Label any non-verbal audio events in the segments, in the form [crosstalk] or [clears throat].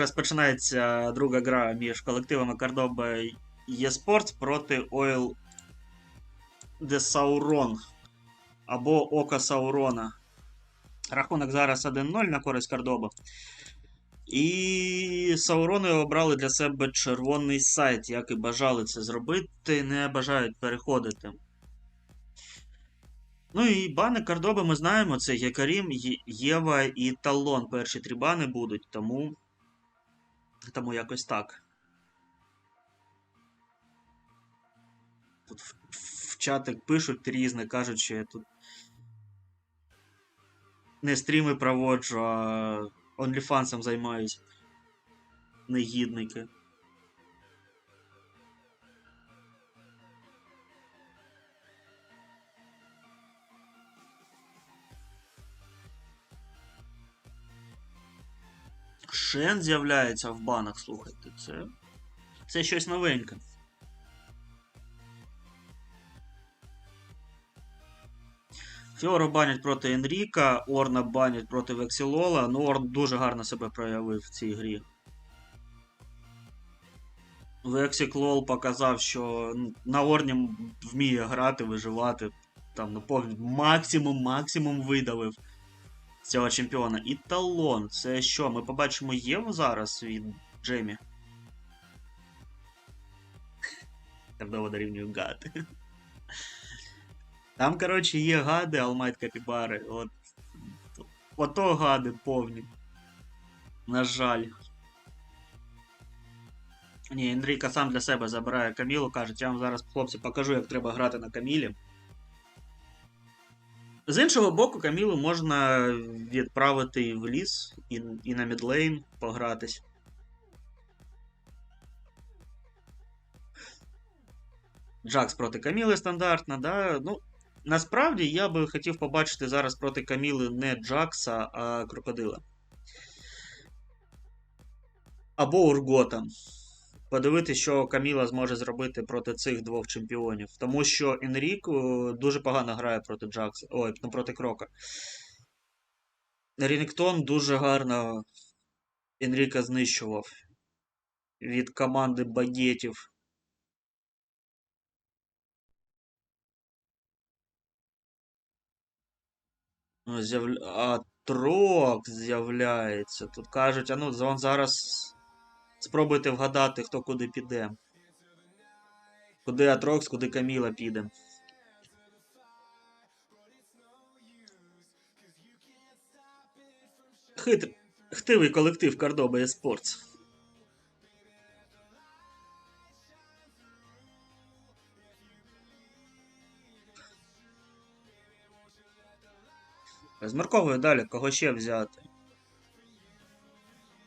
Розпочинається друга гра між колективами Кордоба eSports проти Oil de Sauron або Ока Саурона. Рахунок зараз 1-0 на користь Кордоба. І Саурони обрали для себе червоний сайт, як і бажали це зробити, не бажають переходити. Ну і бани Кордоби ми знаємо, це Якарім, Є- Єва і Талон. Перші три бани будуть, тому. Тому якось так. Тут в, в чатик пишуть різне, кажуть, що я тут не стріми проводжу, а онліфансом займаюсь. Негідники. Шен з'являється в банах, слухайте, це. Це щось новеньке. Фіору банять проти Енріка, Орна банять проти Вексілола. Ну, Орн дуже гарно себе проявив в цій грі. Вексіклол показав, що на Орні вміє грати, виживати. Там, ну, максимум, максимум видавив цього чемпіона. І талон. Це що? Ми побачимо Єву зараз від Джемі. Давно дорівнюю гад. Там, коротше, є гади, Алмайт Капібари. От. Ото гади повні. На жаль. Ні, Енріка сам для себе забирає Камілу, каже, я вам зараз, хлопці, покажу, як треба грати на Камілі. З іншого боку, Камілу можна відправити в ліс і, і на мідлейн погратись. Джакс проти Каміли стандартна, да. Ну, насправді я би хотів побачити зараз проти Каміли не Джакса, а Крокодила. Або Ургота. Подивитися, що Каміла зможе зробити проти цих двох чемпіонів. Тому що Енрік е, дуже погано грає проти Джакса. Ой, ну проти Крока. Рінгтон дуже гарно Енріка знищував від команди багетів. Ну, А Трок з'являється. Тут кажуть, а ну зараз спробуйте вгадати, хто куди піде. Куди Атрокс, куди Каміла піде. Хитр... Хтивий колектив Кордоба Esports. Розмарковую далі, кого ще взяти.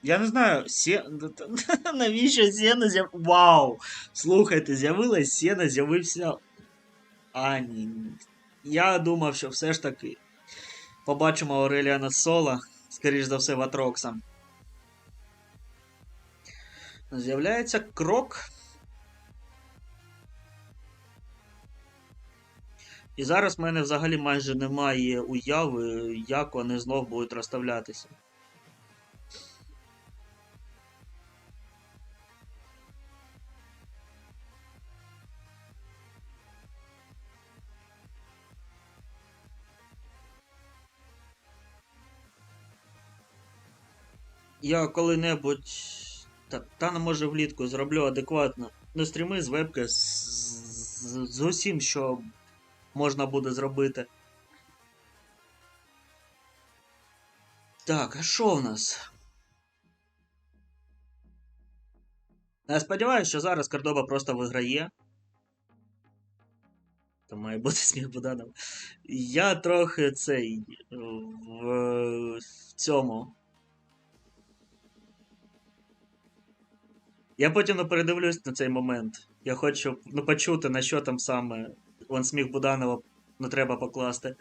Я не знаю, Сє... [laughs] навіщо Сєна з'яв... Вау! Слухайте, з'явилась Сєна, з'явився. Ані. Я думав, що все ж таки побачимо Ауреліана Сола, скоріш за все, Ватрокса. З'являється крок. І зараз в мене взагалі майже немає уяви, як вони знов будуть розставлятися. Я коли-небудь. Та, та не може влітку зроблю адекватно. Не стріми з вебки з, з, з усім, що можна буде зробити. Так, а що в нас? Я сподіваюся, що зараз Кордоба просто виграє. То має бути сміх Буданов. Я трохи цей в, в цьому. Я потім не передивлюсь на цей момент. Я хочу ну, почути, на що там саме вон сміх Буданова не треба покласти.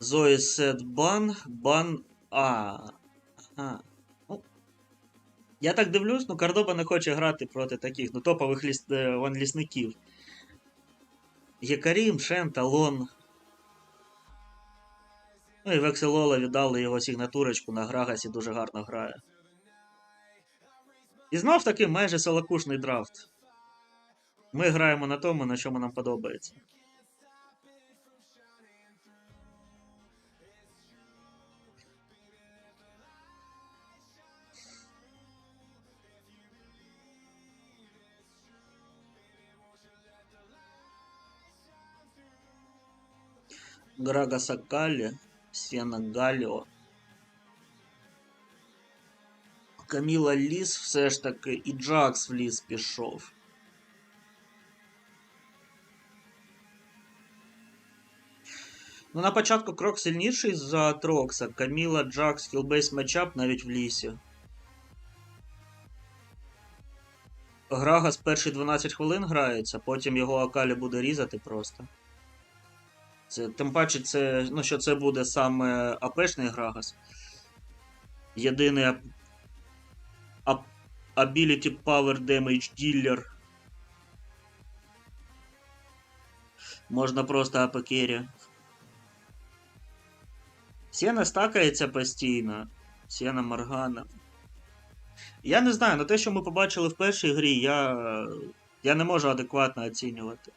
Зої сет бан, бан. А. Ну, я так дивлюсь, ну Кордоба не хоче грати проти таких, ну, топових ліс... е, вон, лісників. Є Карім, Шен, Талон. Ну і Векселола віддали його сигнатурочку на Грагасі дуже гарно грає. І знов таки майже салакушний драфт. Ми граємо на тому, на чому нам подобається. Грага Сакалі, Сіна Галіо. Каміла Ліс все ж таки і Джакс в ліс пішов. Ну, на початку крок сильніший за Трокса. Каміла, Джакс, філбейс матчап навіть в лісі. Грагас перші 12 хвилин грається, потім його Акалі буде різати просто. Це, тим паче, це, ну, що це буде саме АПшний Грагас. Єдиний Ability Power Damage Dealer. Можна просто АП-керрі. Сіна стакається постійно. Сіна Моргана. Я не знаю, на те, що ми побачили в першій грі, я, я не можу адекватно оцінювати.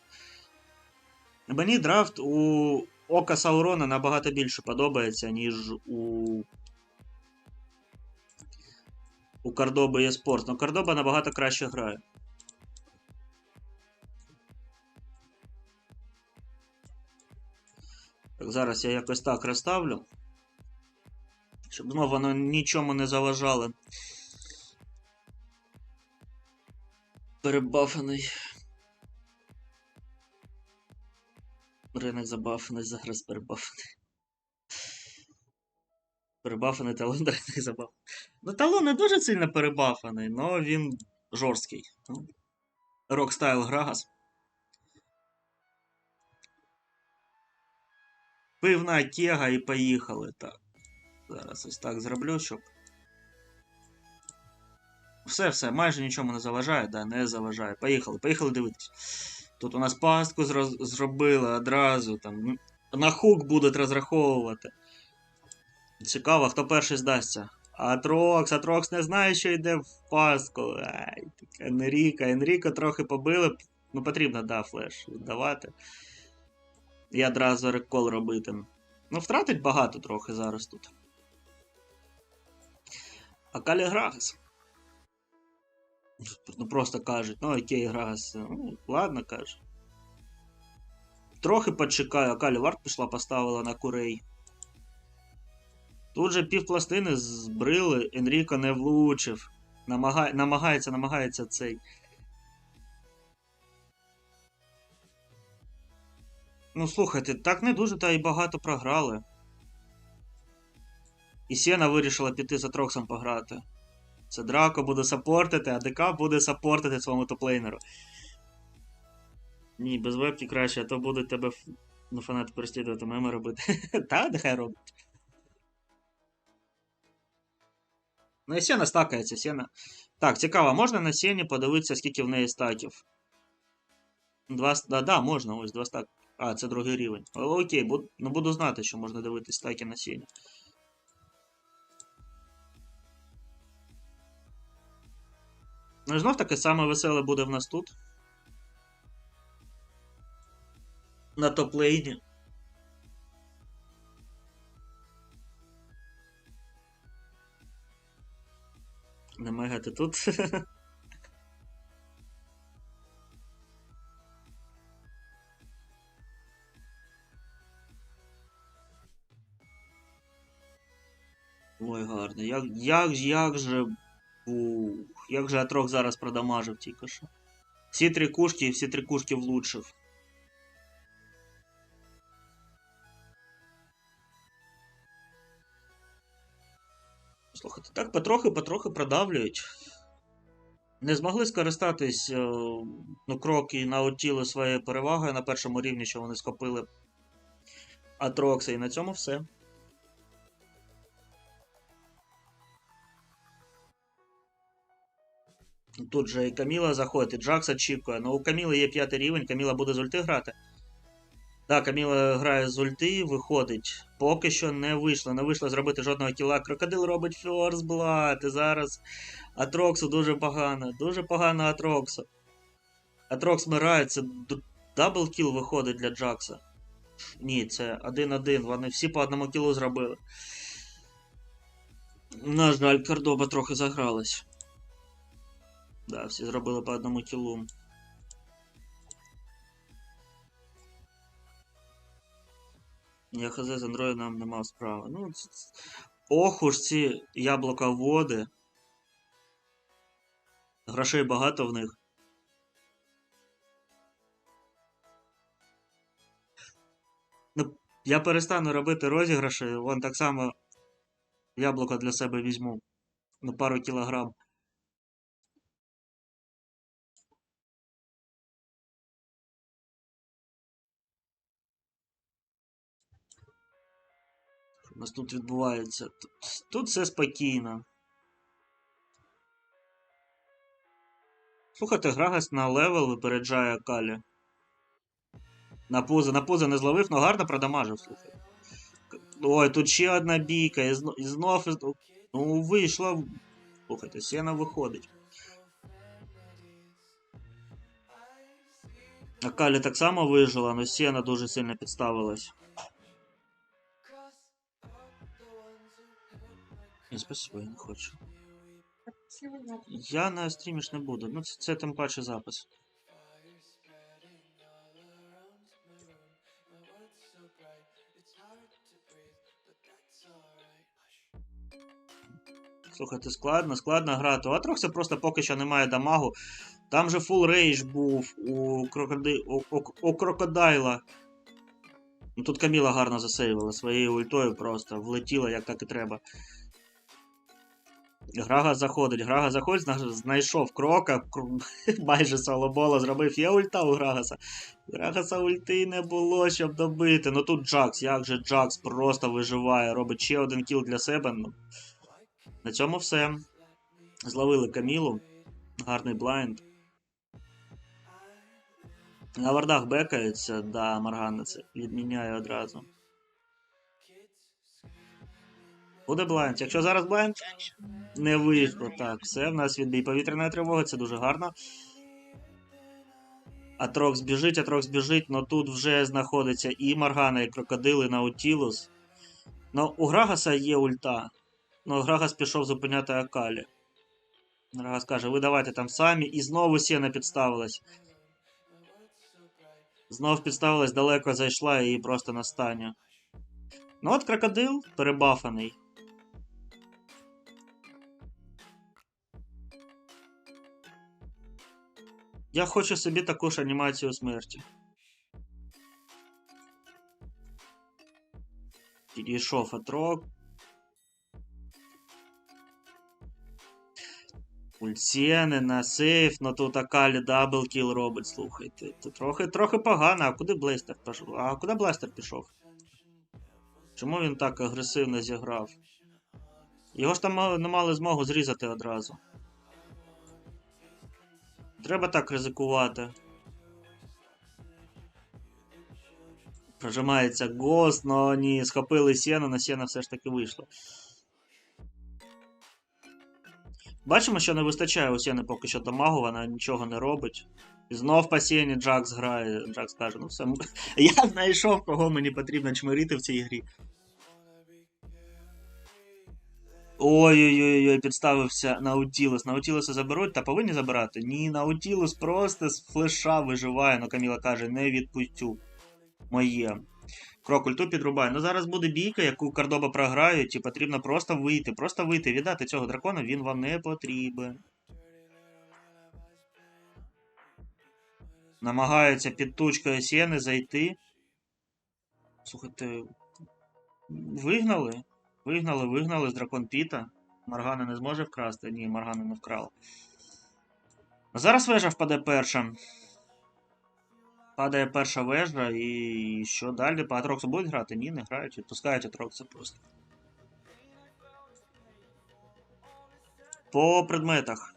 Мені драфт у Ока Саурона набагато більше подобається, ніж у. У Кардоби eSports. Ну, Кардоба набагато краще грає. Так, зараз я якось так розставлю. Щоб знову воно нічому не заважало. Перебафаний. Ринок забафаний, зараз перебафаний. Перебафаний талон, [laughs] ринок забафаний. Ну, талон не дуже сильно перебафаний, але він жорсткий. Ну, Рокстайл Грагас. Пивна кега і поїхали. Так. Зараз ось так зроблю, щоб. Все, все, майже нічому не заважає, да, не заважає. Поїхали, поїхали дивитись. Тут у нас пастку зробили одразу, там, ну, на хук будуть розраховувати. Цікаво, хто перший здасться. Атрокс, Атрокс не знає, що йде в пастку. Ай, Енріка. Енріка трохи побили. Ну, потрібно, да, флеш віддавати. І одразу рекол робити. Ну, втратить багато трохи зараз тут. А Калі Грагас. Ну просто кажуть, ну окей, Грагас. Ну, ладно, каже. Трохи почекаю, а Калі Варт пішла, поставила на курей. Тут же півпластини збрили, Енріко не влучив. Намагає, намагається, намагається цей. Ну, слухайте, так не дуже та й багато програли. І Сіна вирішила піти за Троксом пограти. Це Драко буде саппортити, а ДК буде саппортити своєму топлейнеру. Ні, без вебки краще, а то будуть тебе ну, фанати переслідувати меми робити. [laughs] Та, нехай робить. Ну і Сіна стакається, Сіна. Так, цікаво, можна на Сіні подивитися, скільки в неї стаків. Два, да, да, можна, ось два стаки. А, це другий рівень. Окей, буду, ну буду знати, що можна дивитись стаки на Сіні. Ну і знов таки саме веселе буде в нас тут. На топ-лейні. Не мегати тут. [laughs] Ой, гарно. Як, як, як же. Ух, як же Атрок зараз продамажив тільки що. Всі три кушки і всі три кушки влучив. Слухайте, так потрохи-потрохи продавлюють. Не змогли скористатись е, ну, кроки на отіло своєю перевагою на першому рівні, що вони скопили Атрокса, і на цьому все. Тут же і Каміла заходить, і Джакс очікує. Ну, у Каміли є п'ятий рівень, Каміла буде з ульти грати. Так, Каміла грає з ульти, виходить. Поки що не вийшло. Не вийшло зробити жодного кіла. Крокодил робить фьорс блад. І зараз Атроксу дуже погано. Дуже погано Атроксу. Атрокс д- дабл кіл виходить для Джакса. Ні, це 1-1. Вони всі по одному кілу зробили. На жаль, Кордоба трохи загралась. Да, всі зробили по одному кілу. Я хз з андроїдом не мав справи. Ну, ох уж ці яблука води. Грошей багато в них. Ну, я перестану робити розіграші, вон так само яблуко для себе візьму. На пару кілограм. Нас тут відбувається? Тут, тут все спокійно. Слухайте, Грагас на левел випереджає Калі. На пузо, на пузо не зловив, але гарно продамажив, слухай. Ой, тут ще одна бійка, і, зно, і знов. і знов. Ну, вийшла. Слухайте, Сена виходить. А Калі так само вижила, але Сена дуже сильно підставилась. Ні, спасибо, я не хочу. Я на стрімі ж не буду. Ну, це, це тим паче запис. Слухайте, складно, складно грати. У Атрокса просто поки що немає дамагу. Там же фул рейдж був у, крокоди... у, у, у крокодайла. Ну тут Каміла гарно засейвила своєю ультою просто влетіла як так і треба. Грага заходить, Грага заходить, знайшов крока, [laughs] майже солобола зробив. Є ульта у Грагаса. Грагаса ульти не було, щоб добити. Ну тут Джакс, як же Джакс просто виживає, робить ще один кіл для себе. Ну, на цьому все. Зловили Камілу. Гарний блайнд. На вардах бекається, да, Маргана це відміняє одразу. Буде блайнд. Якщо зараз блайнд, не вийшло. Так, все, в нас відбій повітряної тривоги, це дуже гарно. Атрокс біжить, Атрокс біжить, но тут вже знаходиться і Маргана, і Крокодил, і Наутілус. Ну, у Грагаса є ульта. Ну, Грагас пішов зупиняти Акалі. Грагас каже, ви давайте там самі, і знову Сіна підставилась. Знов підставилась, далеко зайшла і просто на стані. Ну от крокодил перебафаний. Я хочу собі таку ж анімацію смерті. Підійшов Атрок. Ульсіни на сейф, ну тут Акалі даблкіл робить, слухайте. Це трохи, трохи погано, а куди Блейстер пішов? А куди Бластер пішов? Чому він так агресивно зіграв? Його ж там не мали змогу зрізати одразу. Треба так ризикувати. Прожимається Гhost, но ні, схопили Сіну, на Сіна все ж таки вийшло. Бачимо, що не вистачає у Сіни поки що дамагу, вона нічого не робить. І знов по Сіні Джакс грає. Джакс каже, ну все, [laughs] я знайшов, кого мені потрібно чмирити в цій грі. Ой-ой-ой, підставився Наутілус. Наутілуса заберуть та повинні забирати. Ні, Наутілус просто з флеша виживає, ну Каміла каже, не відпустю. Моє. Крок ульту підрубає. Ну зараз буде бійка, яку Кардоба програють, і потрібно просто вийти. Просто вийти, віддати цього дракона, він вам не потрібен. Намагаються під тучкою Сіни зайти. Слухайте. Вигнали? Вигнали, вигнали з дракон Піта. Маргана не зможе вкрасти? Ні, Маргана не вкрала. Зараз вежа впаде перша. Падає перша вежа, і що далі? По Атроксу будуть грати? Ні, не грають. Відпускають Атрокса просто. По предметах.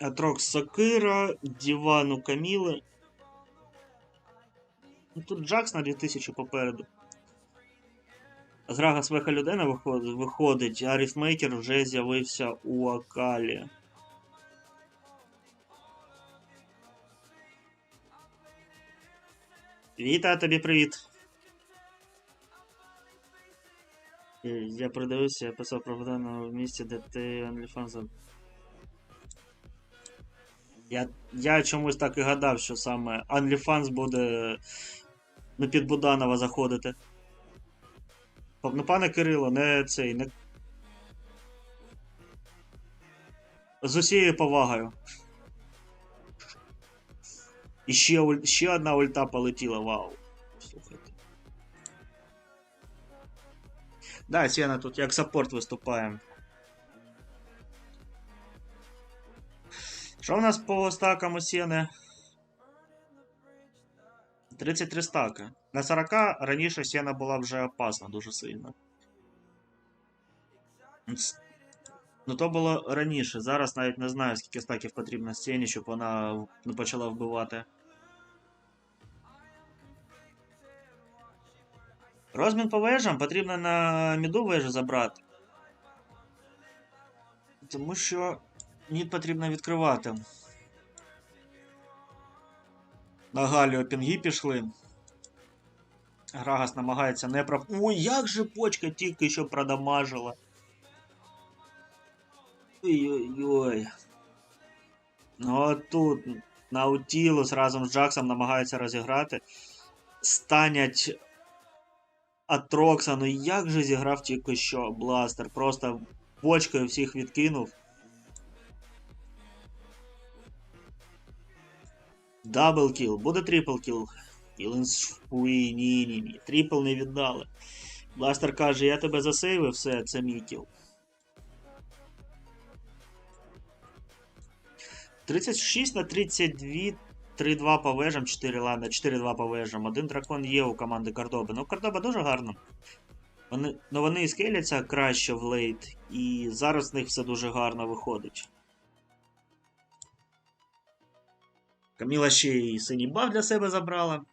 Атрокс Сокира, Діван у Каміли. Ну, Тут Джакс на 2000 попереду. З Грагас Веха людина виходить, а Ріфмейкер вже з'явився у Акалі. Віта, тобі привіт. Е, Я придивився, я писав про Богдана в місті, де ти OnlyFans. Я, я чомусь так і гадав, що саме OnlyFans буде не під Буданова заходити. Ну, пане Кирило, не цей, не. З усією повагою. І ще, ще одна ульта полетіла, вау. Слухайте. Да, Сіна тут як саппорт виступає. Що в нас по стакам у Сіни? 33 стака. На 40 раніше Сіна була вже опасна дуже сильно. Ну то було раніше. Зараз навіть не знаю, скільки стаків потрібно Сіні, щоб вона не почала вбивати. Розмін по вежам потрібно на міду вежу забрати. Тому що мід потрібно відкривати. На Галіо пінги пішли. Грагас намагається не прав. Ой, як же почка тільки що продамажила. Ой-ой-ой. Ну а тут Наутілус разом з Джаксом намагаються розіграти. Станять Атрокса. Ну як же зіграв тільки що Бластер? Просто бочкою всіх відкинув. Дабл кіл. Буде трипл кіл. Ой, ні, ні, ні. Трипл не віддали. Бластер каже, я тебе засейвив, все, це мій кіл. 36 на 32, 3-2 по вежам, 4 ладно, 4-2 по вежам. Один дракон є у команди Кардоби. Ну, Кардоба дуже гарно. Вони, ну, вони і скеляться краще в лейт, і зараз в них все дуже гарно виходить. Каміла ще й синій баф для себе забрала.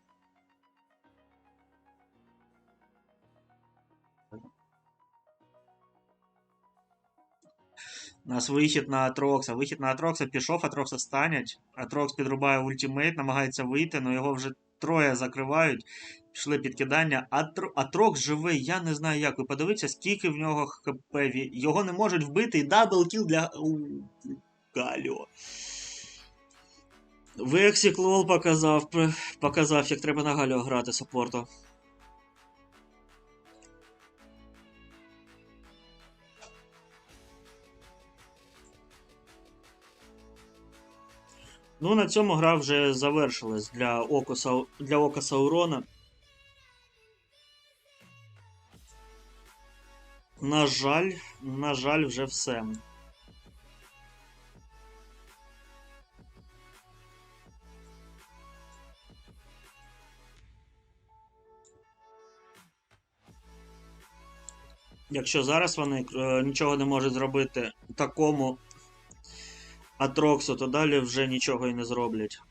У нас вихід на Атрокса. Вихід на Атрокса пішов, Атрокса станять. Атрокс підрубає ультимейт, намагається вийти, але його вже троє закривають. Пішли підкидання. Атро... Атрокс живий, я не знаю як. Ви подивіться, скільки в нього хп. Його не можуть вбити і дабл кіл для. У, Галіо. Вексік лол показав, показав, як треба на Галіо грати саппорту. Ну, на цьому гра вже завершилась для Око, Сау... для Ока Саурона. На жаль, на жаль, вже все. Якщо зараз вони е, нічого не можуть зробити такому Атроксу, то далі вже нічого і не зроблять.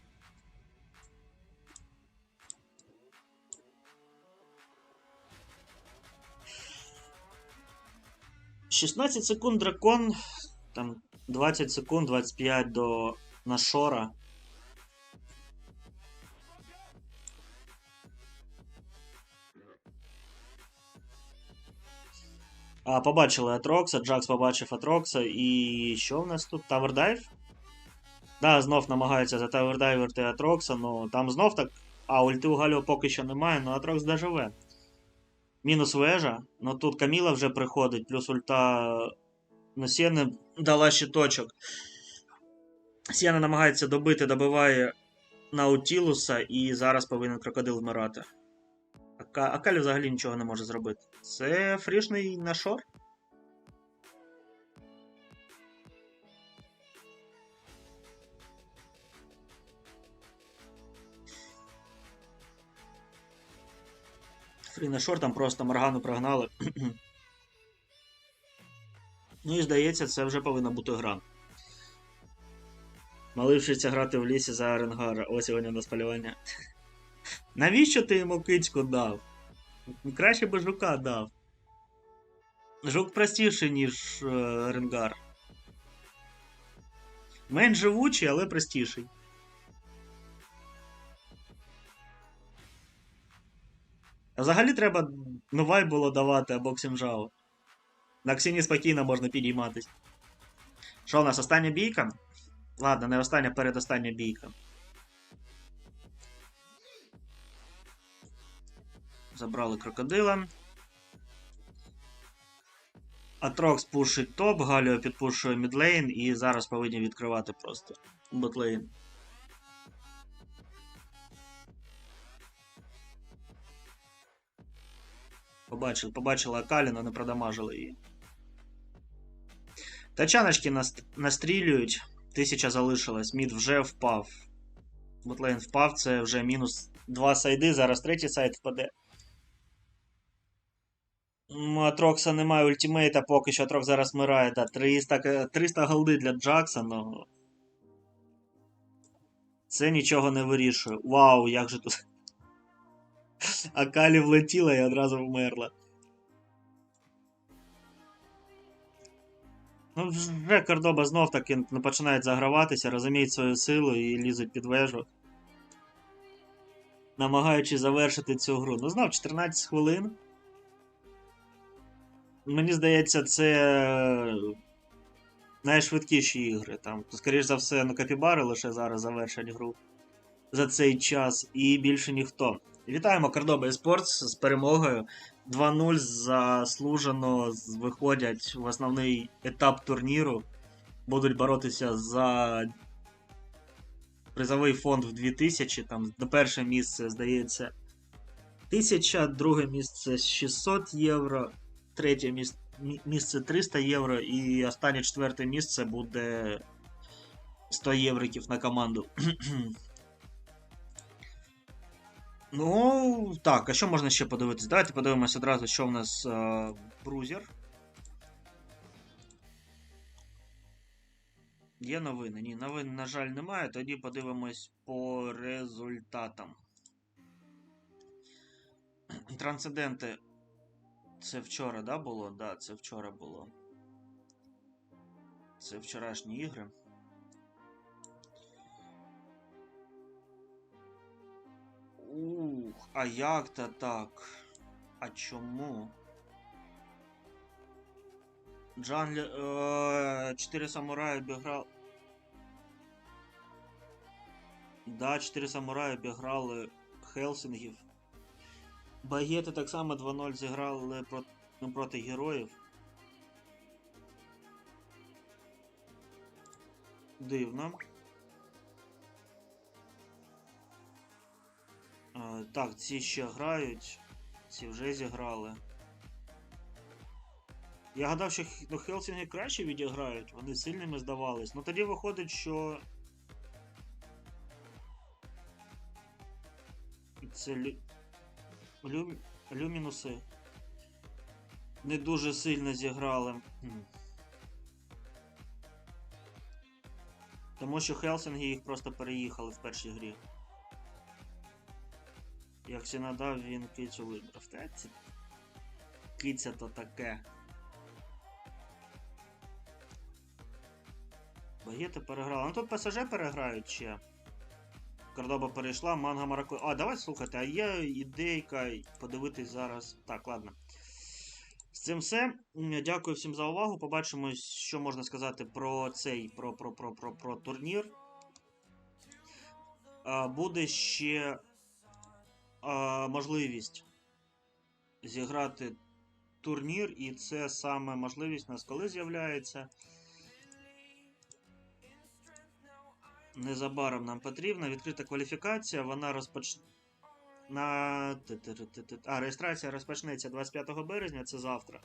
Шістнадцять секунд дракон, там 20 секунд, 25 до Нашора. А, побачили Атрокса, Джакс побачив Атрокса, і що в нас тут? Тавердайв? Да, знов намагаються за Тавердайверти Атрокса, ну там знов так. А, ульти у Галіо поки що немає, ну Атрокс доживе. Мінус вежа. Ну тут Каміла вже приходить, плюс ульта на Сєни дала щиточок. Сєна намагається добити, добиває Наутілуса, і зараз повинен крокодил вмирати. Ака... Акалі взагалі нічого не може зробити. Це фрішний нашор? Фрі нашор там просто Моргану прогнали. [clears throat] ну і здається, це вже повинна бути гра. Малий вчиться грати в лісі за Ренгара. Ось сьогодні на спалювання. Навіщо ти йому кицьку дав? Краще би жука дав. Жук простіший, ніж е, Ренгар. Менш живучий, але простіший. Взагалі треба новай було давати або Ксінжао. На Ксіні спокійно можна підійматись. Що у нас остання бійка? Ладно, не остання, передостання бійка. Забрали крокодила. Атрокс пушить топ, Галіо підпушує мідлейн і зараз повинні відкривати просто ботлейн. Побачили, побачили Акаліна, не продамажили її. Тачаночки настрілюють. Тисяча залишилась. Мід вже впав. Ботлейн впав, це вже мінус 2 сайди. Зараз третій сайд впаде. М, Атрокса немає ультимейта, поки що Атрокс зараз вмирає. Да, 300, 300 голди для Джакса, но. Це нічого не вирішує. Вау, як же тут. [laughs] Акалі влетіла і одразу вмерла. Ну, вже Кордоба знов таки не починають заграватися, розуміють свою силу і лізуть під вежу. Намагаючись завершити цю гру. Ну, знов 14 хвилин. Мені здається, це найшвидкіші ігри. Там, скоріш за все, ну, Капібари лише зараз завершать гру за цей час, і більше ніхто. Вітаємо Кордоба Esports з перемогою. 2-0 заслужено виходять в основний етап турніру. Будуть боротися за призовий фонд в 2000. Там до перше місце, здається, 1000, друге місце 600 євро, третє міс- мі- місце 300 євро, і останнє четверте місце буде 100 євриків на команду. [clears throat] Ну, так, а що можна ще подивитись? Давайте подивимось одразу, що в нас е, брузер. Є новини? Ні, новин, на жаль, немає. Тоді подивимось по результатам. [clears throat] Трансценденти. Це вчора, да, було? Да, це вчора було. Це вчорашні ігри. Ух, а як то так? А чому? Джанглі... Е, Чотири самураї обіграли. Да, чотири самураї обіграли Хелсінгів. Багети так само 2-0 зіграли проти, ну, проти героїв. Дивно. Е, Так, ці ще грають. Ці вже зіграли. Я гадав, що ну, Хелсінги краще відіграють, вони сильними здавались. Ну тоді виходить, що. Це лю... Лю... Люмінуси не дуже сильно зіграли. Тому що Хелсінги їх просто переїхали в першій грі. Як ще надав, він кицю це... Киця то таке. Багети переграли. Ну тут ПСЖ переграють ще. Кордоба перейшла, манга Марако. А, давай слухайте, а є ідейка подивитись зараз. Так, ладно. З цим все. Дякую всім за увагу. Побачимось, що можна сказати про цей про, про, про, про, про турнір. Буде ще можливість зіграти турнір, і це саме можливість у нас коли з'являється. Незабаром нам потрібна відкрита кваліфікація. Вона розпоч... на... А, реєстрація розпочнеться 25 березня, це завтра.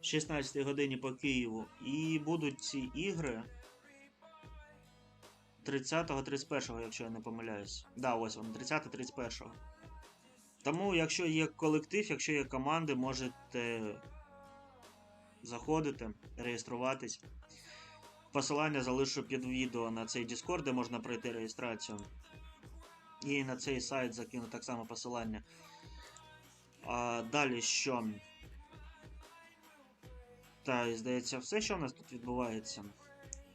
16 годині по Києву. І будуть ці ігри 30-31, якщо я не помиляюсь. Да, ось вони, 30-31. Тому, якщо є колектив, якщо є команди, можете заходити, реєструватись. Посилання залишу під відео на цей Discord, де можна пройти реєстрацію. І на цей сайт закину так само посилання. А, далі що? Та, і здається, все, що у нас тут відбувається.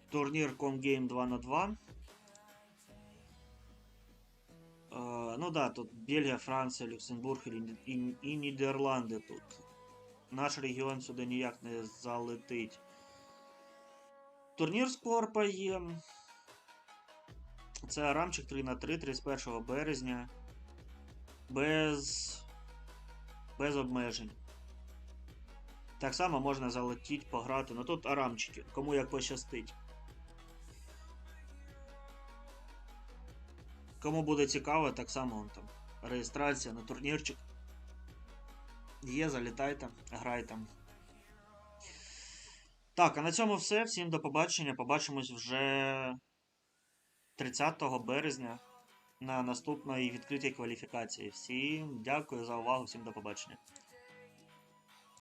Турнір Comgame 2 на 2. Е, ну да, тут Бельгія, Франція, Люксембург і, і, і Нідерланди тут. Наш регіон сюди ніяк не залетить. Турнір Скорпа є. Це Арамчик 3 на 3 31 березня. Без. Без обмежень. Так само можна залетіти, пограти. Ну тут арамчики, кому як пощастить. Кому буде цікаво, так само вон там. Реєстрація на турнірчик. Є, залітайте, грайте. Так, а на цьому все. Всім до побачення. Побачимось вже 30 березня на наступної відкритій кваліфікації. Всім дякую за увагу, всім до побачення.